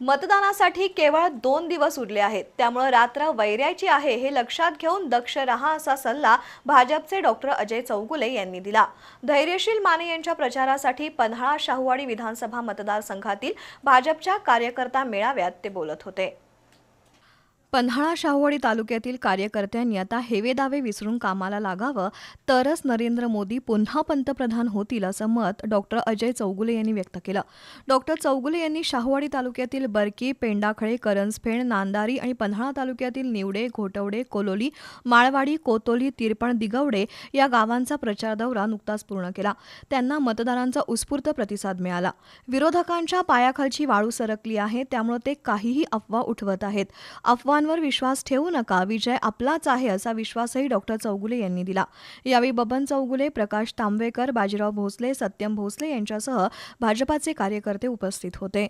मतदानासाठी केवळ दोन दिवस उरले आहेत. त्यामुळे रात्र वैऱ्याची आहे हे लक्षात घेऊन दक्ष रहा असा सल्ला भाजपचे डॉक्टर अजय चौगुले यांनी दिला. धैर्यशील माने यांच्या प्रचारासाठी पन्हाळा शाहूवाडी विधानसभा मतदारसंघातील भाजपच्या कार्यकर्ता मेळाव्यात ते बोलत होते. पन्हाळा शाहूवाडी तालुक्यातील कार्यकर्त्यांनी आता हेवेदावे विसरून कामाला लागावं तरच नरेंद्र मोदी पुन्हा पंतप्रधान होतील असं मत डॉक्टर अजय चौगुले यांनी व्यक्त केलं. डॉक्टर चौगुले यांनी शाहूवाडी तालुक्यातील बरकी पेंडाखळे करंजफेण नांदारी आणि पन्हाळा तालुक्यातील निवडे घोटवडे कोलोली माळवाडी कोतोली तिरपण दिगवडे या गावांचा प्रचार दौरा नुकताच पूर्ण केला. त्यांना मतदारांचा उत्स्फूर्त प्रतिसाद मिळाला. विरोधकांच्या पायाखालची वाळू सरकली आहे त्यामुळे ते काहीही अफवा उठवत आहेत. अफवा अफवांवर विश्वास ठेवू नका. विजय आपलाच आहे असा विश्वासही डॉक्टर चौगुले यांनी दिला. यावेळी बबन चौगुले प्रकाश तांबेकर बाजीराव भोसले सत्यम भोसले यांच्यासह भाजपाचे कार्यकर्ते उपस्थित होते.